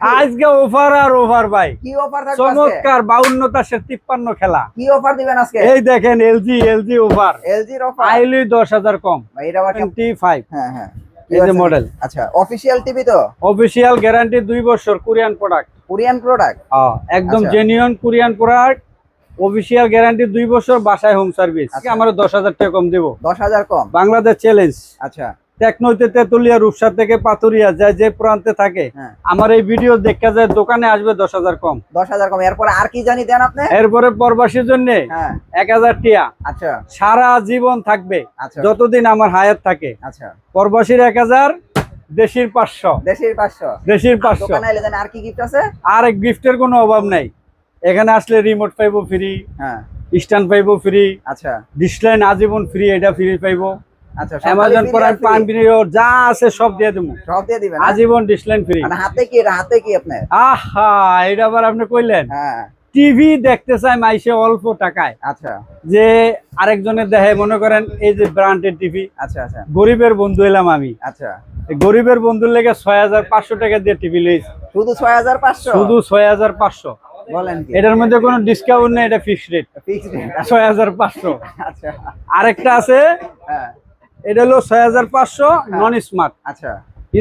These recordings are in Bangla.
আজকে অফার আর অফার ভাই। কি অফার থাকবে চমৎকার বাউন্ন তাসের তিপ্পান্ন খেলা। কি অফার দিবেন আজকে? এই দেখেন এলজি এলজি অফার এলজি এর অফার আইলি দশ হাজার কম। ভাই এটা আবার কেমন- টোয়েন্টি ফাইভ হ্যাঁ হ্যাঁ। এই যে মডেল আচ্ছা অফিশিয়াল টিভি তো? অফিসিয়াল গ্যারান্টি দুই বছর কোরিয়ান প্রোডাক্ট কোরিয়ান প্রোডাক্ট একদম আচ্ছা। Genuine Korean product official guarantee দুই বছর বাসায় হোম সার্ভিস আচ্ছা। আমরা দশ হাজার টাকা কম দেবো। দশ হাজার কম? বাংলাদেশ চ্যালেঞ্জ আচ্ছা। টেকনোতে তেতুলিয়া রূপসা থেকে পাতুরিয়া যায় যে প্রান্তে থাকে হ্যাঁ। আমার এই ভিডিও দেখা যায় দোকানে আসবে দশ হাজার কম। দশ হাজার কম। এরপর আর কি জানি দেন আপনি? এরপরে পরবাসীর জন্য হ্যাঁ। এক হাজার টিয়া। আচ্ছা। সারা জীবন থাকবে আচ্ছা। যতদিন আমার হায়াত থাকে। আচ্ছা। পরবাসীর এক হাজার দেশির পাঁচশো। দেশের পাঁচশো। দেশির পাঁচশো। আর কি গিফট আছে? আর গিফটের কোনো অভাব নাই। এখানে আসলে রিমোট পাইবো ফ্রি হ্যাঁ। স্ট্যান্ড পাইবো ফ্রি আচ্ছা। ডিসলাইন আজীবন ফ্রি এটা ফ্রি পাইবো। অ্যামাজন খালি প্রাইম পান free? যা আছে সব দিয়ে দেবো। সব দিয়ে দিবেন আজীবন ডিসলাইন ফ্রি মানে হাতে কি এটা হাতে কি আপনার? আহা এটা আবার আপনি কইলেন? হ্যাঁ। টিভি দেখতে চাই মাইসে অল্প টাকায়। আচ্ছা। যে আরেকজনের দেখে মনে করেন এই যে ব্র্যান্ডের টিভি আচ্ছা আচ্ছা। গরিবের বন্ধু এলাম আমি। আচ্ছা। গরিবের বন্ধুর লেগে ছয় হাজার পাঁচশো টাকা দিয়ে টিভি লইছি। শুধু ছয় হাজার পাঁচশো? শুধু ছয় হাজার পাঁচশো। বলেন এটার মধ্যে কোনো ডিসকাউন্ট নেই এটা ফিক্সড রেট ফিক্সড ছয় হাজার পাঁচশো। আচ্ছা। আরেকটা আছে হ্যাঁ। এটা হলো ছয় হাজার পাঁচশো নন স্মার্ট আচ্ছা।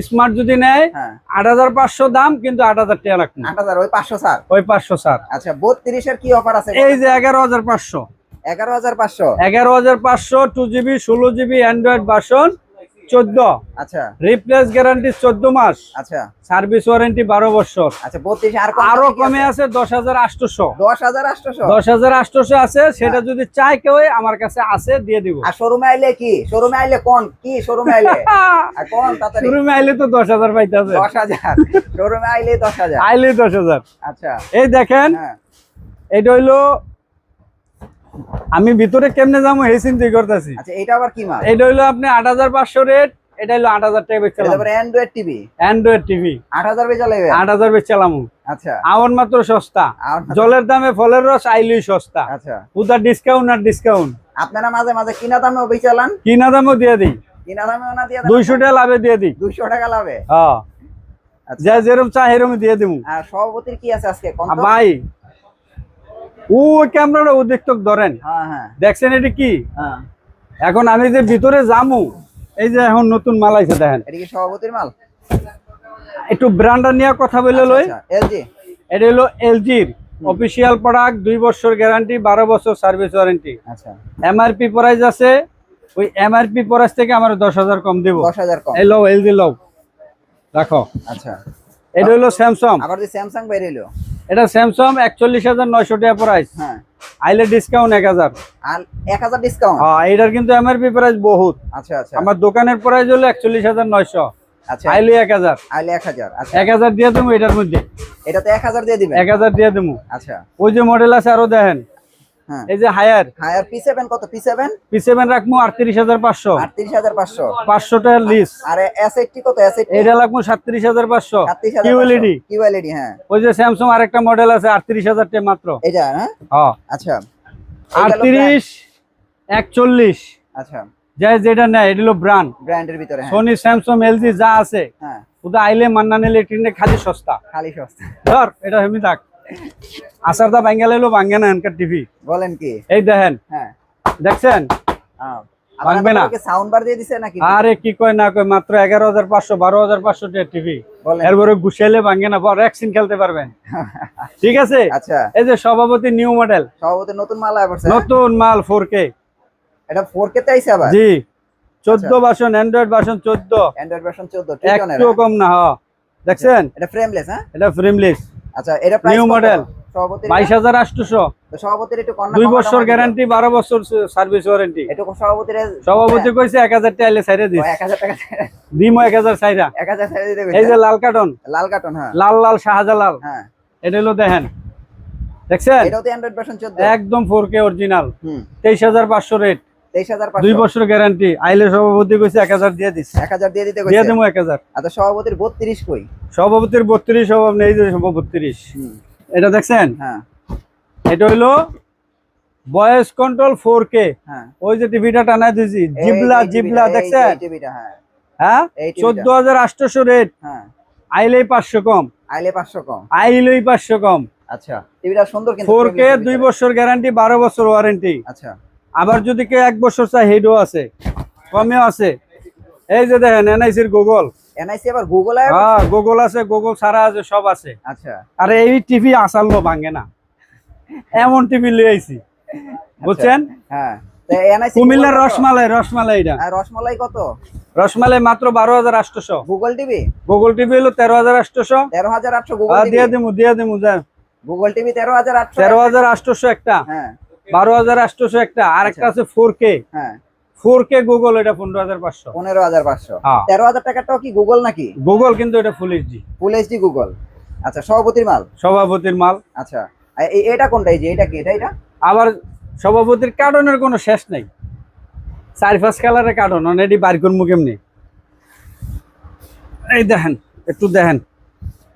স্মার্ট যদি নেয় হ্যাঁ। আট হাজার পাঁচশো দাম কিন্তু আট হাজার টাকা রাখুন আট হাজার ওই পাঁচশো স্যার ওই পাঁচশো স্যার আচ্ছা বত্রিশের কি অফার আছে? এই যে এগারো হাজার পাঁচশো। এগারো হাজার পাঁচশো। এগারো হাজার পাঁচশো টু জিবি ষোলো জিবি অ্যান্ড্রয়েড ভার্সন চোদ্দ। আচ্ছা। রিপ্লেস গ্যারান্টি চোদ্দ মাস। আচ্ছা। সার্ভিস ওয়ারেন্টি বারো বছর। আচ্ছা বত্রিশ আর কম আরও কমে আছে? আছে দশ হাজার আটশোশো। দশ হাজার আটশোশো? দশ হাজার আটশোশো আছে সেটা যদি চায় কেউ আমার কাছে আছে দিয়ে দিব। আর শোরুমে আইলে কি? শোরুমে আইলে কোন? কি শোরুমে আইলে? আর কোন তাড়াতাড়ি? শুরু আইলে তো দশ হাজার পাইতেছে। দশ হাজার। শোরুমে আইলে দশ হাজার। আইলে দশ হাজার। আচ্ছা। এই দেখেন হ্যাঁ। এটা হইল আমি ভিতরে কেমনে যাব এই চিন্তাই করতেছি। আচ্ছা এটা আবার কি মাল? এটা হইল আপনি আট হাজার পাঁচশো রেট এটা হাজার টাকা আবার অ্যান্ড্রয়েড টিভি অ্যান্ড্রয়েড টিভি আট হাজার বেচা লাগবে? আট হাজার বেচলাম আচ্ছা। মাত্র সস্তা। জলের দামে ফলের রস আইলেই সস্তা। আচ্ছা। উদার ডিসকাউন্ট আর ডিসকাউন্ট আপনারা মাঝে মাঝে কিনা দামেও বেচালান কিনা দামও দিয়ে দিই। কিনা দামেও না দিয়ে দুইশো টাকা লাভে দিয়ে দিই। দুইশো টাকা লাভে? হ্যাঁ। আচ্ছা। যা যেরকম চা এরকম দিয়ে দিব আর সভাপতির কি আছে আজকে? ভাই ও ক্যামেরাটা উদ্যোক্তক ধরেন। হ্যাঁ হ্যাঁ। দেখছেন এটি কি? হ্যাঁ। এখন আমি যে ভিতরে যামু এই যে এখন নতুন মাল আইছে দেখেন। এটা কি সভাপতির মাল? একটু ব্র্যান্ডার নিয়ে কথা বলে লই। এলজি? এটা হলো এলজির অফিসিয়াল প্রোডাক্ট দুই বছর গ্যারান্টি বারো বছর সার্ভিস ওয়ারেন্টি আচ্ছা। এমআরপি প্রাইস আছে ওই এমআরপি প্রাইস থেকে আমার দশ হাজার কম দিব। দশ হাজার কম। এই লও এলজি লও। রাখো। আচ্ছা। এটা হলো স্যামসাং আবার যে স্যামসাং বেরিয়েলো এটা স্যামসাং একচল্লিশ হাজার নয়শো টাকা প্রাইস হ্যাঁ। আইলে ডিসকাউন্ট এক হাজার। আর এক হাজার ডিসকাউন্ট হ্যাঁ এটার কিন্তু এমআরপি প্রাইস বহুত। আচ্ছা আচ্ছা। আমার দোকানের প্রাইস হলো একচল্লিশ হাজার নয়শো। আচ্ছা। আইলে এক হাজার। আইলে এক হাজার আচ্ছা। এক হাজার দিয়ে দেবো এটার মধ্যে। এটাতে এক হাজার দিয়ে দিবেন? এক হাজার দিয়ে দেবো। আচ্ছা। ওই যে মডেল আছে আরও দেখেন। এই যে হায়ার। হ্যাঁ আর পি সেভেন কত? পি সেভেন পি সেভেন রাখব আটত্রিশ হাজার পাঁচশো। হাজার পাঁচশো। পাঁচশো লিস আর এস এইটটি কত? এস এইটটি এটা লাগবো সাতত্রিশ হাজার পাঁচশো। কিউএলইডি কিউএলইডি হ্যাঁ। ওই যে স্যামসাং আরেকটা মডেল আছে আটত্রিশ হাজার টাকা মাত্র। এটা হ্যাঁ? হ্যাঁ আচ্ছা। এই গেল আটত্রিশ একচল্লিশ। brand। আচ্ছা যা যেটা নেয় এটা হলো ব্র্যান্ড ব্র্যান্ডের ভিতরে হ্যাঁ। সোনি স্যামসাং এলজি যা আছে হ্যাঁ। ওটা আইলে মান্না নিলে ট্রেনে খালি সস্তা। খালি সস্তা। ধর এটা হেমি থাক। আসার দা বাঙ্গাল এলো বাঙ্গে না এনকার টিভি বলেন কি? এই দেখেন হ্যাঁ। দেখছেন? হ্যাঁ ভাঙবে না। সাউন্ড বার দিয়ে দিছে নাকি? আরে কি কয় না কয় মাত্র এগারো হাজার পাঁচশো বারো হাজার পাঁচশো টাকা টিভি এরপরে গুছাইলে ভাঙ্গে না পর খেলতে পারবেন। ঠিক আছে? আচ্ছা। এই যে সভাপতি নিউ মডেল সভাপতি নতুন মাল আয় নতুন মাল ফোর কে এটা ফোর কে আইছে আবার? জি। চোদ্দ ভার্সন অ্যান্ড্রয়েড ভার্সন চোদ্দ। অ্যান্ড্রয়েড ভার্সন 14 একটু কম না দেখছেন? এটা ফ্রেমলেস হ্যাঁ? এটা ফ্রেমলেস আচ্ছা এটা বাইশ হাজার আটশোশো সভাপতির একটু দুই বছর গ্যারান্টি বারো বছর সার্ভিস ওয়ারেন্টি সভাপতির সভাপতি কইছে এক হাজার দিস। এক হাজার টাকা দিমো এক হাজার সাইরা এক হাজার ছেড়ে দিতে এই যে লাল হ্যাঁ। লাল লাল শাহজালাল। হ্যাঁ। এটা হলো দেখেন। দেখছেন? এটাও তো অ্যান্ড্রয়েড ভার্সন 14 একদম ফোর কে অরিজিনাল তেইশ হাজার পাঁচশো রেট 23500 দুই বছর গ্যারান্টি আইলে সভাপতি কইছে এক হাজার দিয়ে দিস 1000 দিয়ে দিতে দিয়ে দেবো এক হাজার। আচ্ছা সভাপতির 32 কই? সভাপতির বত্রিশ স্বভাব নেই যে বত্রিশ। এটা দেখছেন? হ্যাঁ। এটা হইল ভয়েস কন্ট্রোল ফোর কে হ্যাঁ। ওই যে টিভিটা টানাই দিয়েছি। এই- জিবলা জিবলা দেখছেন? হ্যাঁ। হ্যাঁ? চোদ্দ হাজার আটশোশো রেট হ্যাঁ। আইলেই পাঁচশো কম। আইলে পাঁচশো কম। আইলেই পাঁচশো কম। আচ্ছা টিভিটা সুন্দর ফোর কে দুই। বছর গ্যারান্টি বারো বছর ওয়ারেন্টি আচ্ছা। আবার যদি কেউ এক বছর চাই হেডও আছে কমেও আছে। এই যে দেখেন এনআইসির গুগল এনআইসি আবার গুগল হ্যাঁ গুগল আছে গুগল ছাড়া আছে সব আছে। আচ্ছা। আর এই টিভি আসাল্লো ভাঙে না। এমন টিভি লিয়ে আইছি। বুঝছেন? হ্যাঁ। কুমিল্লার রসমালাই রসমালাই এটা। রসমালাই কত? রসমালাই মাত্র বারো হাজার আটশোশো গুগল টিভি? গুগল টিভি হলো তেরো হাজার তেরো হাজার আটশো গুগল দিয়ে টিভি? দিমু দিয়ে দিমু গুগল টিভি তেরো হাজার আটশো তেরো হাজার একটা। হ্যাঁ। বারো হাজার আটশোশো একটা আর একটা আছে ফোর কে হ্যাঁ। ফোর কে গুগল এটা পনেরো হাজার পাঁচশো। পনেরো হাজার পাঁচশো। হ্যাঁ। তেরো হাজার টাকাটাও কি গুগল নাকি? গুগল কিন্তু এটা full HD full HD Google আচ্ছা সভাপতির মাল? সভাপতির মাল। আচ্ছা। এটা কোনটা? এই যে এটা কি? এটা এটা? আবার সভাপতির কার্টনের কোনো শেষ নাই। চার পাঁচ কালারের কার্টন এটি বার করব কেমনি এই দেখেন একটু দেখেন।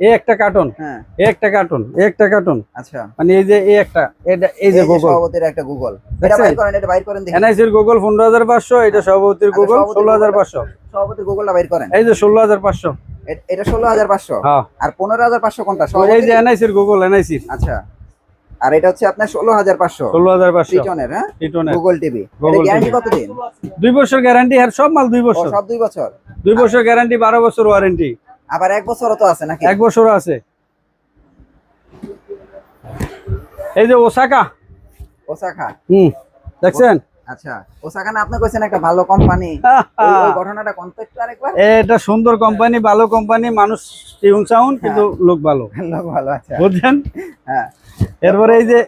এই একটা কার্টন হ্যাঁ। একটা কার্টন একটা কার্টন আচ্ছা। মানে এই যে এই একটা এটা এই যে গুগল সভাপতির একটা গুগল এটা? বাইর করেন এটা বাইর করেন দেখি। এনআইসির গুগল পনেরো হাজার পাঁচশো এটা সভাপতির আচ্ছা, গুগল সভাপতির ষোলো হাজার Google- পাঁচশো। সভাপতির গুগলটা বাইর করেন। এই যে ষোলো হাজার পাঁচশো। এ- এটা ষোলো হাজার পাঁচশো? হ্যাঁ। আর পনেরো হাজার পাঁচশো কোনটা? এই যে এনআইসির গুগল এনআইসির। আচ্ছা। আর এটা হচ্ছে আপনার ষোলো হাজার পাঁচশো। ষোলো হাজার পাঁচশো। হ্যাঁ? গুগল টিভি গ্যারান্টি কতদিন? দুই বছর গ্যারান্টি আর সব মাল দুই বছর। সব দুই বছর। দুই বছর গ্যারান্টি বারো বছর ওয়ারেন্টি আবার এক বছরও তো আছে নাকি? এক বছর আছে। এই যে ওসাকা। ওসাকা? হুম দেখছেন? আচ্ছা ওসাকা না আপনি কইছেন একটা ভালো কোম্পানি। ওই ঘটনাটা কোন তো একটু আরেকবার এটা সুন্দর কোম্পানি ভালো কোম্পানি মানুষ টিউন সাউন্ড কিন্তু লোক ভালো। লোক ভালো আচ্ছা। বুঝছেন? হ্যাঁ। এরপরে এই যে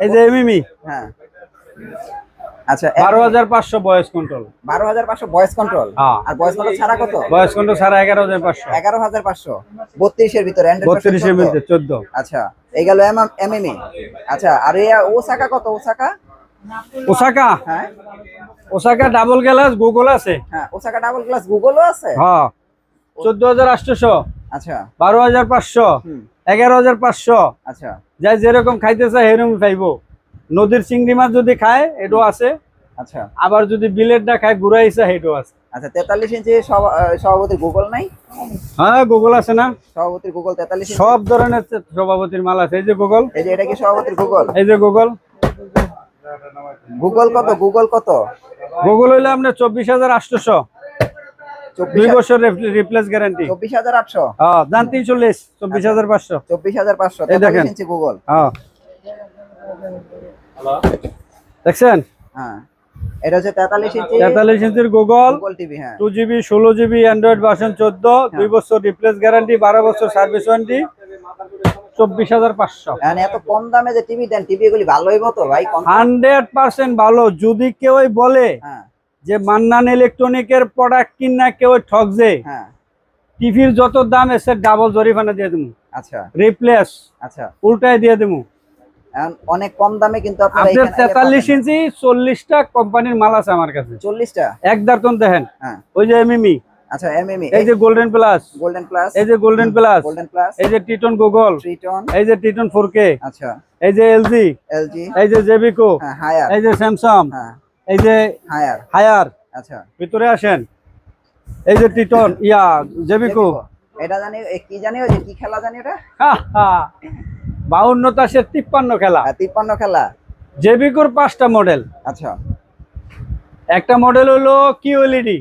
এই যে এমিমি হ্যাঁ। আচ্ছা বারো হাজার পাঁচশো বয়স কন্ট্রোল বারো হাজার পাঁচশো ভয়েস কন্ট্রোল আর ভয়েস কন্ট্রোল ছাড়া কত? বয়স কন্ট্রোল পাঁচশো। এগারো হাজার পাঁচশো। বত্রিশের ভিতরে Android version বত্রিশের 14 চোদ্দ। আচ্ছা এই গেল এমএমই আচ্ছা আর এই ওসাকা কত? ওসাকা ওসাকা হ্যাঁ। ওসাকা ডাবল গ্লাস গুগল আছে। হ্যাঁ ওসাকা ডাবল গ্লাস গুগলও আছে? হ্যাঁ। চোদ্দ হাজার আটশোশো। আচ্ছা। বারো হাজার পাঁচশো। হুম। এগারো হাজার পাঁচশো। আচ্ছা। যাই যেরকম খাইতে চায় সেরকম খাইবো। নদীর চিংড়ি মাছ যদি খায় এটাও আছে। আচ্ছা। আবার যদি বিলেটটা খায় গুড়া ইসা সেটাও আছে। আচ্ছা তেতাল্লিশ ইঞ্চি সভা- সভাপতির গুগল নাই? হ্যাঁ গুগল আছে না। সভাপতির গুগল তেতাল্লিশ সব ধরনের সভাপতির মাল আছে। এই যে গুগল। এই যে এটা কি সভাপতির গুগল? এই যে গুগল। গুগল কত? গুগল কত? গুগল হইলে আপনার চব্বিশ হাজার আটশোশো। চব্বিশ দুই বছর রিপ্লেস গ্যারান্টি। চব্বিশ হাজার আটশো? হ্যাঁ চব্বিশ হাজার পাঁচশো। চব্বিশ হাজার পাঁচশো এই দেখেন। গুগল। হ্যাঁ। দেখছেন? হ্যাঁ। এটা হচ্ছে তেতাল্লিশ ইঞ্চি তেতাল্লিশ ইঞ্চির গুগল গুগল টিভি হ্যাঁ। টু জিবি ষোলো জিবি অ্যান্ড্রয়েড ভার্সন চোদ্দ দুই বছর রিপ্লেস গ্যারান্টি বারো বছর সার্ভিস ওয়ারেন্টি মানে এত কম দামে যে টিভি দেন টিভি ভালো হইব তো ভাই? কম হান্ড্রেড পার্সেন্ট ভালো। যদি কেউ বলে হ্যাঁ। যে মান্নান ইলেকট্রনিকের প্রোডাক্ট কিনা কেউ ঠকছে হ্যাঁ। টিভির যত দাম এসে ডাবল জরিমানা দিয়ে দেবো আচ্ছা। রিপ্লেস আচ্ছা। উল্টাই দিয়ে দেবো অনেক কম দামে কিন্তু আপনার তেতাল্লিশ ইঞ্চি চল্লিশটা কোম্পানির মাল আছে আমার কাছে। চল্লিশটা? এক দার্তন দেখেন। হ্যাঁ। ওই যে এমিমি আচ্ছা এমএমই এই যে গোল্ডেন প্লাস গোল্ডেন প্লাস এই যে গোল্ডেন প্লাস গোল্ডেন প্লাস এই যে টিটন গুগল এই যে টিটন আচ্ছা। এই যে এলজি এলজি এই যে জেবিকো হ্যাঁ হায়ার এই যে স্যামসাং হ্যাঁ। এই যে হায়ার হায়ার আচ্ছা। ভিতরে আসেন। এই যে টিটন ইয়া জেবিকো এটা জানি কি জানি ওই যে কি খেলা জানি ওটা? বাউন্ন তাসের তিপ্পান্ন খেলা। হ্যাঁ, তিপ্পান্ন খেলা। জেবিকোর পাঁচটা মডেল আচ্ছা। একটা মডেল হলো কিউএলইডি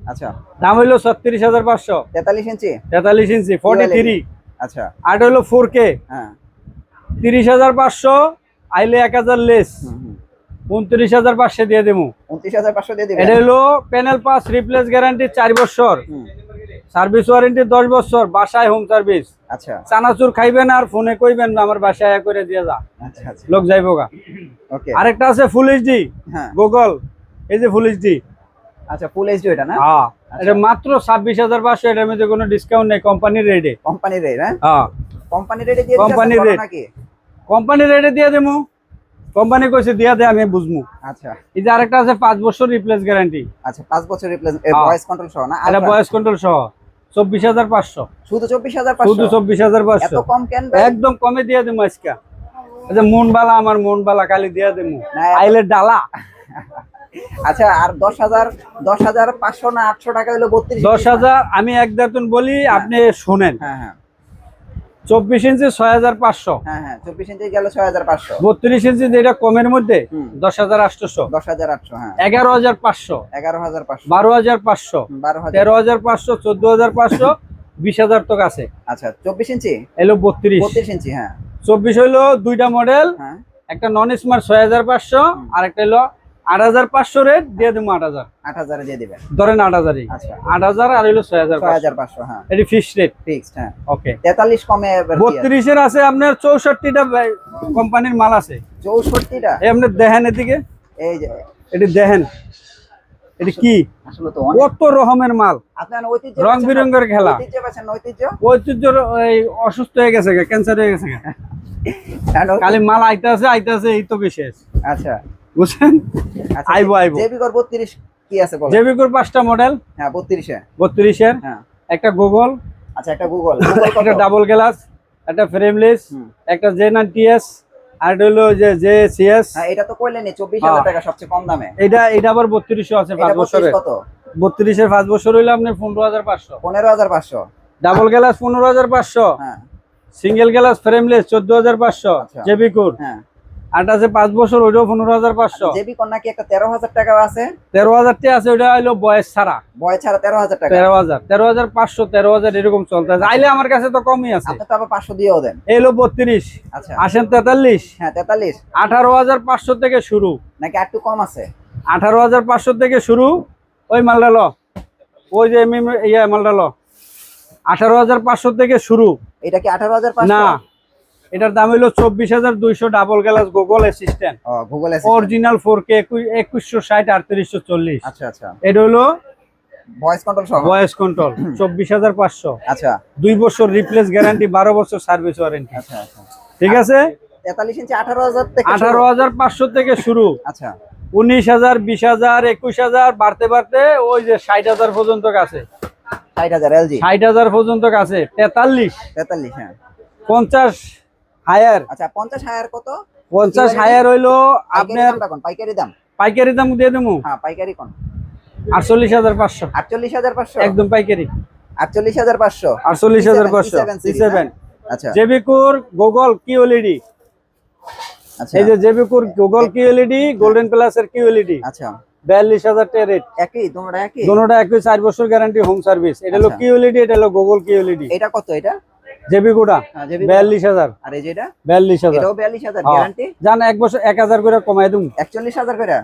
আচ্ছা। দাম হইল ছত্রিশ হাজার পাঁচশো। তেতাল্লিশ ইঞ্চি? তেতাল্লিশ ইঞ্চি ফর্টি থ্রি আচ্ছা। আর হলো ফোর কে হ্যাঁ। তিরিশ হাজার পাঁচশো আইলে এক হাজার লেস। উনত্রিশ হাজার পাঁচশো দিয়ে দেবো উনত্রিশ হাজার পাঁচশো দিয়ে দিবেন এটা হলো প্যানেল পাস রিপ্লেস গ্যারান্টি চার বছর। সার্ভিস ওয়ারেন্টি দশ বছর বাসায় হোম সার্ভিস আচ্ছা। চানাচুর খাইবেন আর ফোনে কইবেন আমার বাসায় করে দিয়ে যা। আচ্ছা আচ্ছা। লোক যাইবো গা। ওকে আরেকটা আছে ফুল এইচডি হ্যাঁ। গুগল এই যে ফুল এইচডি আচ্ছা ফুল এইচডি এটা না? হ্যাঁ। এটা মাত্র ছাব্বিশ হাজার পাঁচশো এটার মধ্যে কোনো ডিসকাউন্ট নেই কোম্পানির রেটে কোম্পানি রেট হ্যাঁ? হ্যাঁ। রেটে দিয়ে Company দিতেছেন কোম্পানির রেটে দিয়ে দেবো কোম্পানি কইছে দিয়া দে আমি আচ্ছা। এই যে আরেকটা আছে পাঁচ বছর রিপ্লেস গ্যারান্টি আচ্ছা পাঁচ বছর রিপ্লেস। ভয়েস কন্ট্রোল সহ না? এটা ভয়েস কন্ট্রোল সহ। চব্বিশ হাজার পাঁচশো। শুধু চব্বিশ হাজার শুধু চব্বিশ হাজার পাঁচশো। কম কেন একদম কমে দিয়ে দেবো আজকে। আচ্ছা মন বালা আমার মন বালা কালি দিয়ে দেবো আইলে ডালা। আচ্ছা আর দশ হাজার দশ হাজার পাঁচশো না আটশো টাকা হলো বত্রিশ দশ হাজার আমি এক বলি আপনি শোনেন। হ্যাঁ হ্যাঁ। চব্বিশ ইঞ্চি ছয় হাজার পাঁচশো। হ্যাঁ হ্যাঁ চব্বিশ ইঞ্চি গেল ছয় হাজার পাঁচশো। বত্রিশ ইঞ্চি যেটা কমের মধ্যে। দশ হাজার আটশোশো। দশ হাজার আটশো হ্যাঁ। এগারো হাজার পাঁচশো। এগারো হাজার পাঁচশো। বারো হাজার পাঁচশো। বারো হাজার। তেরো হাজার পাঁচশো চোদ্দ হাজার পাঁচশো বিশ হাজার তো আছে আচ্ছা চব্বিশ ইঞ্চি? এলো বত্রিশ। বত্রিশ ইঞ্চি হ্যাঁ। চব্বিশ হইল দুইটা মডেল হ্যাঁ। একটা নন স্মার্ট ছয় হাজার পাঁচশো আর একটা হলো আট হাজার পাঁচশো রেট দিয়ে দেবো আট হাজার। আট হাজারে দিয়ে দিবেন। ধরেন আট হাজারই। আচ্ছা। আট হাজার আর হইল ছয় হাজার ছয় হাজার পাঁচশো হ্যাঁ। এটি ফিক্সড রেট ফিক্সড হ্যাঁ। ওকে তেতাল্লিশ কমে? বত্রিশের আছে আপনার চৌষট্টিটা কোম্পানির মাল আছে। চৌষট্টিটা? এই আপনি দেখেন এদিকে। এই যে এটি দেখেন। এটি কি? আসলে তো কত রকমের মাল। আপনার ঐতিহ্য রং? বিরঙ্গের খেলা। ঐতিহ্য ঐতিহ্য? ঐতিহ্য এই অসুস্থ হয়ে গেছে ক্যান্সার হয়ে গেছে। খালি মাল আইতে আছে আইতে আছে এই তো বিশেষ। আচ্ছা। বুঝছেন? আচ্ছা আইবো, আইবো। জেবি কর বত্রিশ কি আছে বলো জেবিকুর পাঁচটা মডেল হ্যাঁ বত্রিশে। বত্রিশের হ্যাঁ। একটা গুগল আচ্ছা একটা গুগল গুগল কত? একটা ডাবল গ্লাস একটা ফ্রেমলেস। একটা জে নাইন টিএস আর এটা হলো যে জে সিএস হ্যাঁ এটা তো কইলেনি চব্বিশ হাজার হ্যাঁ। টাকা সবচেয়ে কম দামে। এটা এটা আবার বত্রিশশো আছে পাঁচ এটা বত্রিশ বছরের। কত? বত্রিশের পাঁচ বছর হইলে আপনার পনেরো হাজার পাঁচশো। পনেরো হাজার পাঁচশো। ডাবল গ্লাস পনেরো হাজার পাঁচশো। হ্যাঁ। সিঙ্গেল গ্লাস ফ্রেমলেস চোদ্দ হাজার পাঁচশো। আচ্ছা। জেবিকুর হ্যাঁ। আর আছে পাঁচ বছর ওইটাও পনেরো হাজার পাঁচশো। জেবি কর নাকি একটা তেরো হাজার টাকা আছে। তেরো হাজার টি আছে ওইটা হইল বয়স ছাড়া। বয় ছাড়া তেরো হাজার টাকা। তেরো হাজার তেরো হাজার পাঁচশো তেরো হাজার এরকম চলতে আছে আইলে আমার কাছে তো কমই আছে। আপনি তো আবার পাঁচশো দিয়েও দেন। এলো বত্রিশ। আচ্ছা। আসেন তেতাল্লিশ। হ্যাঁ তেতাল্লিশ। আঠারো হাজার পাঁচশো থেকে শুরু। নাকি একটু কম আছে? আঠারো হাজার পাঁচশো থেকে শুরু। ওই মালটা লো। ওই যে ইয়ে মালটা লো। আঠারো হাজার পাঁচশো থেকে শুরু। এটা কি আঠারো হাজার না। এটার দাম হইল চব্বিশ হাজার দুইশো double glass Google assistant Google original four K একুশশো ষাট আটত্রিশশো চল্লিশ। আচ্ছা আচ্ছা। এটা হলো ভয়েস কন্ট্রোল সহ? ভয়েস কন্ট্রোল চব্বিশ হাজার পাঁচশো। আচ্ছা। দুই বছর রিপ্লেস গ্যারান্টি বারো বছর সার্ভিস ওয়ারেন্টি আচ্ছা আচ্ছা। ঠিক আছে? তেতাল্লিশ ইঞ্চি আঠারো হাজার থেকে আঠারো হাজার পাঁচশো থেকে শুরু। আচ্ছা। উনিশ হাজার বিশ হাজার একুশ হাজার বাড়তে বাড়তে ওই যে ষাট হাজার পর্যন্ত আছে ষাট ষাট হাজার পর্যন্ত আছে তেতাল্লিশ। তেতাল্লিশ হ্যাঁ। পঞ্চাশ হায়ার। আচ্ছা পঞ্চাশ হাজার কত? পঞ্চাশ হায়ার হইল আপনার পাইকারি দাম? পাইকারি দাম দিয়ে দেবো। হ্যাঁ পাইকারি কোন আটচল্লিশ হাজার পাঁচশো। আটচল্লিশ হাজার পাঁচশো? একদম পাইকারি। আটচল্লিশ হাজার পাঁচশো? আটচল্লিশ হাজার পাঁচশো। C7 সি সেভেন আচ্ছা। জেবিকুর গুগল কি এলইডি আচ্ছা। এই যে জেবিকুর গুগল কি এলইডি গোল্ডেন প্লাসের কি এলইডি আচ্ছা। বিয়াল্লিশ হাজার টাকা রেট একই? তোমরা একই? দোনোটা একই চার বছর গ্যারান্টি হোম সার্ভিস এটা হলো আচ্ছা। কি এলইডি এটা হলো গুগল কি এলইডি এটা কত এটা? হ্যাঁ, আর এই যেটা এটাও হ্যাঁ। গ্যারান্টি জান এক বছর করে দিম। করে?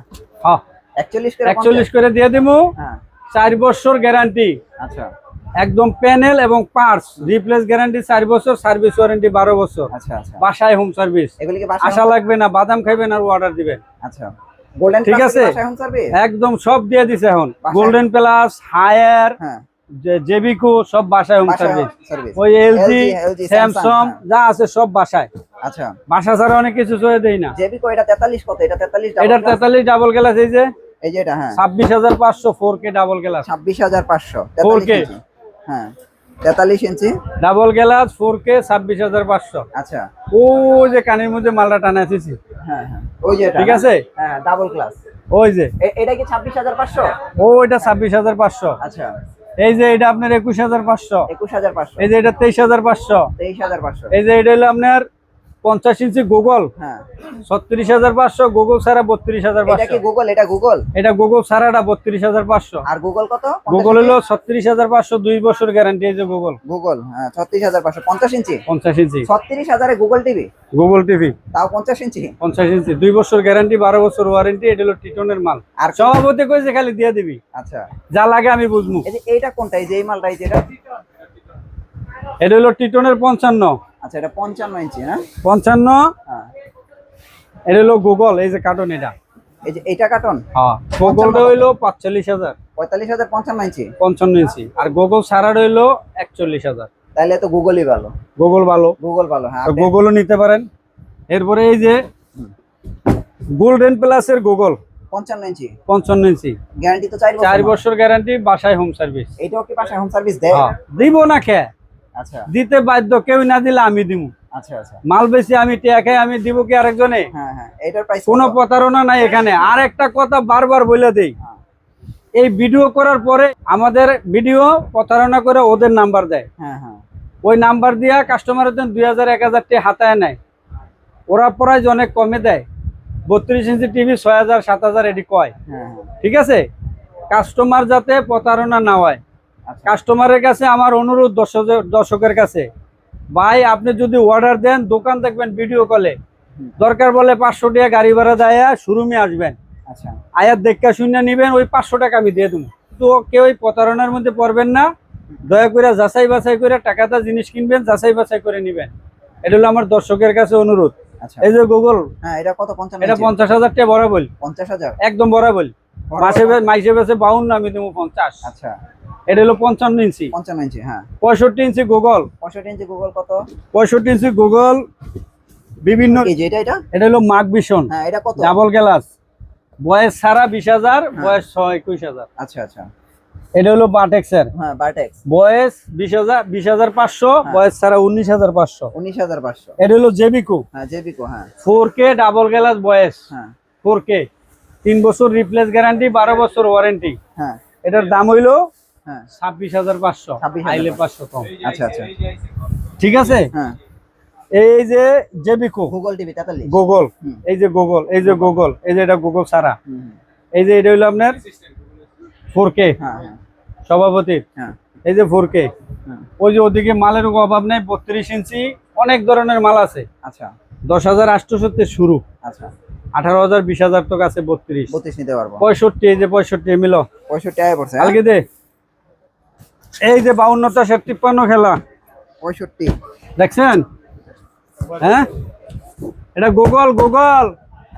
হ্যাঁ। একচল্লিশ করে একচল্লিশ করে দিয়ে দিমু। হ্যাঁ। চার বছর গ্যারান্টি আচ্ছা। একদম প্যানেল এবং পার্টস রিপ্লেস গ্যারান্টি চার বছর সার্ভিস ওয়ারেন্টি বারো বছর। আচ্ছা আচ্ছা। বাসায় হোম সার্ভিস এগুলি কি আশা লাগবে না বাদাম খাইবেন আর অর্ডার দিবেন। আচ্ছা। গোল্ডেন ঠিক আছে। একদম সব দিয়ে দিছে এখন। গোল্ডেন প্লাস হায়ার হ্যাঁ। জেবিকো সব বাসায় হোম সার্ভিস ওই এলজি স্যামসাং যা আছে সব বাসায়। আচ্ছা। বাসা ছাড়া অনেক কিছু চলে দেই না। জেবি কো এটা 43 কত? এটা 43 এটার তেতাল্লিশ ডাবল গ্লাস এই যে এই যে এটা হ্যাঁ। ছাব্বিশ হাজার পাঁচশো four K double glass 26500 4K 43 ইঞ্চি। হ্যাঁ। 43 ইঞ্চি? ডাবল গ্লাস ফোর কে ছাব্বিশ হাজার পাঁচশো। আচ্ছা। ও যে কানের মধ্যে মালটা টানাইতেছি হ্যাঁ হ্যাঁ। ওই যে এটা। ঠিক আছে? হ্যাঁ ডাবল গ্লাস ওই যে। এটা কি 26500 ও এটা ছাব্বিশ হাজার পাঁচশো। আচ্ছা। এই যে এটা আপনার একুশ হাজার পাঁচশো। 21500 এই যে এটা তেইশ হাজার পাঁচশো। 23500 এই যে এটা হলো আপনার পঞ্চাশ ইঞ্চি গুগল। হ্যাঁ। ছত্রিশ হাজার পাঁচশো গুগল ছাড়া বত্রিশ হাজার এটা পাঁচশো গুগল? এটা গুগল? এটা গুগল ছাড়াটা বত্রিশ হাজার পাঁচশো। আর গুগল কত? গুগল হলো ছত্রিশ হাজার পাঁচশো দুই বছর গ্যারান্টি এই যে গুগল। গুগল হ্যাঁ 36500 50 ইঞ্চি? পঞ্চাশ ইঞ্চি। 36000 এ গুগল টিভি? Google TV. তাও 50 ইঞ্চি? পঞ্চাশ ইঞ্চি। দুই বছর গ্যারান্টি বারো বছর ওয়ারেন্টি এটা হলো টিটনের মাল। আর সভাপতি কইছে খালি দিয়ে দিবি। আচ্ছা। যা লাগে আমি বুঝব এইটা কোনটা? এই যে এই মালটা এই যে এটা? এটা হলো টিটনের পঞ্চান্ন। আচ্ছা এটা 55 ইঞ্চি না পঞ্চান্ন। হ্যাঁ। এটা হলো গুগল এই যে কার্টন এটা। এই যে এইটা কার্টন হ্যাঁ গুগলটা হইল পাঁচচল্লিশ হাজার। পঁয়তাল্লিশ হাজার পঞ্চান্ন ইঞ্চি? পঞ্চান্ন ইঞ্চি। আর গুগল রইল একচল্লিশ হাজার। তাহলে তো গুগলই ভালো। গুগল ভালো। গুগল ভালো হ্যাঁ। গুগলও নিতে পারেন। এরপরে এই যে গোল্ডেন প্লাসের গুগল পঞ্চান্ন ইঞ্চি। পঞ্চান্ন ইঞ্চি। গ্যারান্টি তো চার বছর চার বছর গ্যারান্টি বাসায় হোম সার্ভিস এইটাও কি পাশে হোম সার্ভিস দেয়? হ্যাঁ। দিব না আচ্ছা দিতে বাধ্য কেউ না দিলে আমি দিব আচ্ছা আচ্ছা। মাল বেশি আমি খাই আমি দিব কি আরেকজনে? হ্যাঁ হ্যাঁ কোনো প্রতারণা নাই এখানে। আর একটা কথা বারবার বলে দেই। হ্যাঁ। এই ভিডিও করার পরে আমাদের ভিডিও প্রতারণা করে ওদের নাম্বার দেয়। ওই নাম্বার দিয়া কাস্টমারের জন্য দুই হাজার এক হাজার টাকা হাতায় নেয়। ওরা প্রাইস অনেক কমে দেয়। বত্রিশ ইঞ্চি টিভি ছয় হাজার সাত হাজার এটি কয়। ঠিক আছে? কাস্টমার যাতে প্রতারণা না হয়। আচ্ছা কাস্টমারের কাছে আমার অনুরোধ দর্শকের কাছে। ভাই আপনি যদি অর্ডার দেন দোকান দেখবেন ভিডিও কলে দরকার বলে পাঁচশো টাকা গাড়ি ভাড়া দেয় শোরুমে আসবেন। আচ্ছা। আয়াত দেখা শূন্য নিবেন ওই পাঁচশো টাকা আমি দিয়ে দেবো। তো কেউ ওই প্রতারণার মধ্যে পড়বেন না। দয়া করে যাচাই বাছাই করে টাকাটা জিনিস কিনবেন যাচাই বাছাই করে নিবেন। এটা হলো আমার দর্শকের কাছে অনুরোধ। আচ্ছা। এই যে গুগল হ্যাঁ এটা কত? পঞ্চান্ন এটা পঞ্চাশ হাজার টাকা বড় বল পঞ্চাশ হাজার? একদম বড় বল মাসে মাইসে বেছে বাউন্ন আমি দেবো পঞ্চাশ। আচ্ছা। এটা হলো পঞ্চান্ন ইঞ্চি। পঞ্চান্ন ইঞ্চি হ্যাঁ। পঁয়ষট্টি ইঞ্চি গুগল। পঁয়ষট্টি ইঞ্চি গুগল কত? পঁয়ষট্টি ইঞ্চি গুগল বিভিন্ন এই যে এটা এটা? এটা হলো মাঘ ভীষণ হ্যাঁ এটা কত? Double glass. বয়স সারা বিশ হাজার হ্যাঁ। বয়স ছয় একুশ হাজার। আচ্ছা আচ্ছা। এটা হলো বাটেক্সের হ্যাঁ বারটেক্স। বয়স বিশ হাজার বিশ হাজার পাঁচশো হ্যাঁ। বয়স ছাড়া উনিশ হাজার পাঁচশো। উনিশ হাজার পাঁচশো। এটা হলো জেবিকো। হ্যাঁ জেবিকো হ্যাঁ। ফোর কে ডাবল গ্লাস বয়স। হ্যাঁ। Four K. তিন বছর রিপ্লেস গ্যারান্টি বারো বছর ওয়ারেন্টি হ্যাঁ। এটার দাম হইল ছাব্বিশ হাজার পাঁচশো। 26,500 আইলে পাঁচশো। কম। আচ্ছা আচ্ছা। ঠিক আছে? হ্যাঁ। এই যে জেবিকো গুগল টিভি তেতাল্লিশ। গুগল এই যে গুগল এই যে গুগল এই যে এটা গুগল সারা। এই যে এটা হইল আপনার ফোর কে হ্যাঁ হ্যাঁ। সভাপতির হ্যাঁ। এই যে ফোর কে হ্যাঁ। ওই যে ওদিকে মালের অভাব নেই বত্রিশ ইঞ্চি অনেক ধরনের মাল আছে। আচ্ছা। দশ হাজার আটশোতে শুরু। আচ্ছা। আঠারো হাজার বিশ হাজার তো আছে বত্রিশ। বত্রিশ নিতে পারব। পঁয়ষট্টি এই যে পঁয়ষট্টি মিল। পঁয়ষট্টি আয় পড়ছে হ্যাঁ? কালকে দে। এই যে বাউন্নটা সে তিপ্পান্ন খেলা। পঁয়ষট্টি। দেখছেন? হ্যাঁ? এটা গুগল গুগল।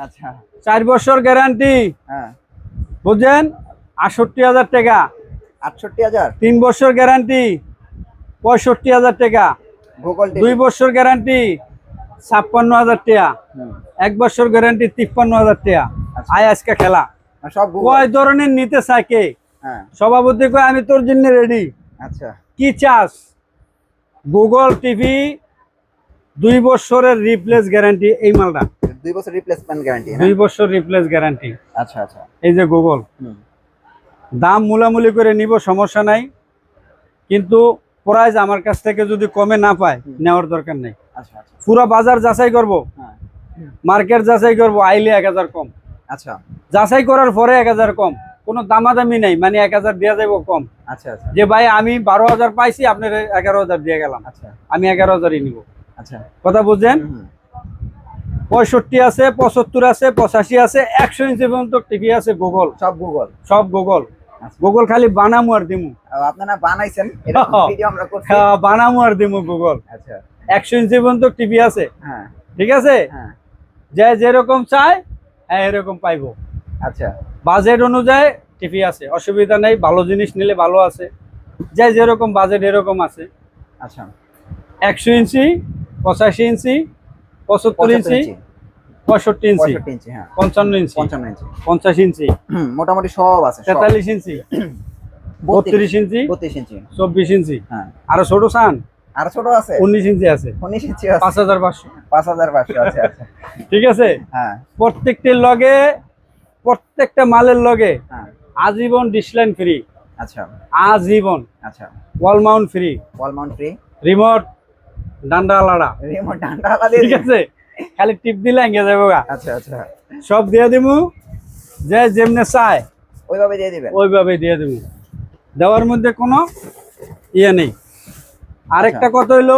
আচ্ছা। চার বছর গ্যারান্টি। হ্যাঁ। বুঝছেন? আটষট্টি হাজার টাকা। আটষট্টি হাজার? তিন বছর গ্যারান্টি। পঁয়ষট্টি হাজার টাকা। গুগল দুই বছর গ্যারান্টি ছাপ্পান্ন হাজার টাকা। এক বছর গ্যারান্টি তিপ্পান্ন হাজার টাকা। আচ্ছা। আয় আজকে খেলা। সব কয় ধরনের নিতে চায় কে? হ্যাঁ। সভাপতি কয় আমি তোর জন্য রেডি আচ্ছা। কি চাস? গুগল টিভি দুই বছরের রিপ্লেস গ্যারান্টি এই মালটা। দুই বছর রিপ্লেসমেন্ট গ্যারান্টি দুই বছর রিপ্লেস গ্যারান্টি আচ্ছা আচ্ছা। এই যে গুগল দাম মূলামূলি করে নিব সমস্যা নাই। কিন্তু প্রাইস আমার কাছ থেকে যদি কমে না পায় নেওয়ার দরকার নেই। আচ্ছা আচ্ছা। পুরো বাজার যাচাই করব। হ্যাঁ। মার্কেট যাচাই করব আইলে এক হাজার কম। আচ্ছা। যাচাই করার পরে এক হাজার কম। কোনো দামাদামি নাই মানে এক হাজার দেওয়া যাইব কম। আচ্ছা আচ্ছা। যে ভাই আমি বারো হাজার পাইছি আপনার এগারো হাজার দিয়ে গেলাম। আচ্ছা। আমি এগারো হাজারই নিব। আচ্ছা। কথা বুঝছেন। পঁয়ষট্টি আছে পঁচাত্তর আছে পঁচাশি আছে একশো ইঞ্চি পর্যন্ত টিভি আছে গুগল সব গুগল সব গুগল আচ্ছা। গুগল খালি বানামু আর দিমু। আপনারা বানাইছেন? হ্যাঁ, বানামু আর দিমু গুগল আচ্ছা। একশো ইঞ্চি পর্যন্ত টিভি আছে। হ্যাঁ। ঠিক আছে? হ্যাঁ। যে যেরকম চায় হ্যাঁ এরকম পাইবো। আচ্ছা। বাজেট অনুযায়ী টিভি আছে। অসুবিধা নেই ভালো জিনিস নিলে ভালো আছে। যে যেরকম বাজেট এরকম আছে। আচ্ছা। একশো ইঞ্চি পঁচাশি ইঞ্চি পঁচাত্তর ইঞ্চি পঁয়ষট্টি ইঞ্চি হ্যাঁ। পঞ্চান্ন ইঞ্চি পঞ্চান্ন ইঞ্চি। পঞ্চাশ ইঞ্চি। মোটামুটি সব আছে তেতাল্লিশ ইঞ্চি বত্রিশ ইঞ্চি বত্রিশ ইঞ্চি। চব্বিশ ইঞ্চি। হ্যাঁ। আরও ছোট সান আর ছোট আছে। উনিশ ইঞ্চি আছে। উনিশ ইঞ্চি পাঁচ হাজার পাঁচশো। পাঁচ হাজার পাঁচশো আছে আচ্ছা। ঠিক আছে? হ্যাঁ। প্রত্যেকটির লগে প্রত্যেকটা মালের লগে হ্যাঁ। আজীবন ডিসলাইন ফ্রি আচ্ছা। আজীবন। আচ্ছা। Wall mount free wall mount free remote ডান্ডা লাড়া রিমোট ডান্ডা আলাদা ঠিক আছে? খালি টিপ দিলে এঙ্গে যাব আচ্ছা আচ্ছা। সব দিয়ে দিমু। যে যেমনে চায় ওইভাবে দিয়ে দিবেন। ওইভাবে দিয়ে দেবো দেওয়ার মধ্যে কোনো ইয়ে নেই। আরেকটা কথা হইল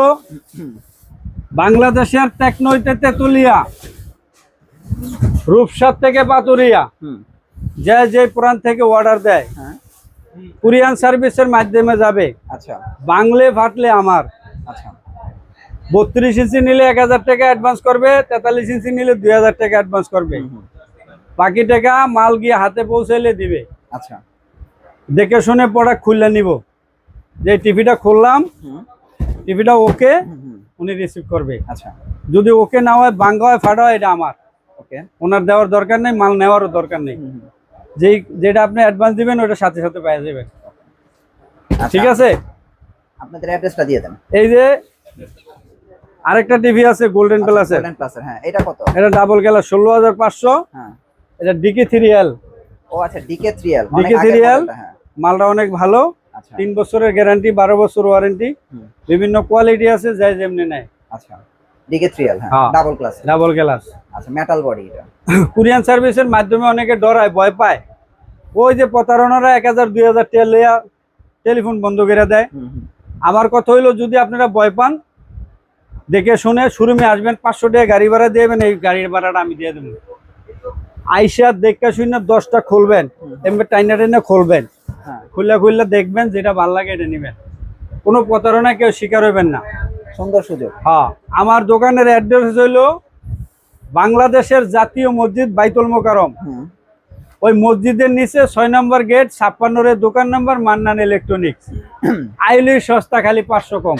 বাংলাদেশের টেকনইতে তেতুলিয়া। রূপসার থেকে পাতুরিয়া। হুম। যে যে পুরান থেকে অর্ডার দেয় হ্যাঁ। কুরিয়ান সার্ভিসের মাধ্যমে যাবে। আচ্ছা। বাংলে ফাটলে আমার। আচ্ছা। বত্রিশ ইঞ্চি নিলে এক হাজার টাকা অ্যাডভান্স করবে তেতাল্লিশ ইঞ্চি নিলে দুই হাজার টাকা অ্যাডভান্স করবে। বাকি টাকা মাল গিয়ে হাতে পৌঁছাইলে দিবে। আচ্ছা। দেখে শুনে প্রোডাক্ট খুললে নিব। যে টিভিটা খুললাম টিভিটা ওকে উনি রিসিভ করবে। আচ্ছা। যদি ওকে না হয় বাঙ্গা হয় ফাটা হয় এটা আমার। ওনার দেওয়ার দরকার নেই মাল নেওয়ারও দরকার নেই। যেই যেটা আপনি অ্যাডভান্স দিবেন ওটা সাথে সাথে পাওয়া যাবেন আচ্ছা, ঠিক আছে? আপনাদের অ্যাড্রেসটা দিয়ে দেন। এই যে আরেকটা টিভি আছে গোল্ডেন প্লাসের গোল্ডেন প্লাসের হ্যাঁ এটা কত? এটা ডাবল হাজার পাঁচশো। হ্যাঁ। এটা ডিকি থ্রি এল ও আচ্ছা ডিকে থ্রি এল DK3L হ্যাঁ। মালটা অনেক ভালো। আচ্ছা। তিন বছরের গ্যারান্টি বারো বছর ওয়ারেন্টি বিভিন্ন কোয়ালিটি আছে যাই যেমনি নেয়। আচ্ছা। ডিকে থ্রিয়াল হ্যাঁ হ্যাঁ। ডাবল ক্লাস ডাবল গ্লাস আচ্ছা মেটাল বডি এটা। কুরিয়ান সার্ভিসের মাধ্যমে অনেকে ডরায় ভয় পায়। ওই যে প্রতারণারা এক হাজার দুই হাজার টাকা লইয়া টেলিফোন বন্ধ করে দেয়। আমার কথা হইল যদি আপনারা ভয় পান দেখে শুনে শোরুমে আসবেন পাঁচশো টাকা গাড়ি ভাড়া দেবেন এই গাড়ির ভাড়াটা আমি দিয়ে দেবো। আইসা দেখে শুনে দশটা খুলবেন এমনি টাইনা টাইনা খুলবেন। হ্যাঁ। খুললে খুললে দেখবেন যেটা ভালো লাগে এটা নেবেন। কোনো প্রতারণা কেউ শিকার হইবেন না। সুন্দর সুযোগ। হ্যাঁ আমার দোকানের অ্যাড্রেস হইল বাংলাদেশের জাতীয় মসজিদ বাইতুল মোকারম ওই মসজিদের নিচে ছয় নম্বর গেট ছাপ্পান্নরের দোকান নাম্বার মান্নান ইলেকট্রনিক্স। আইলি সস্তা খালি পাঁচশো কম।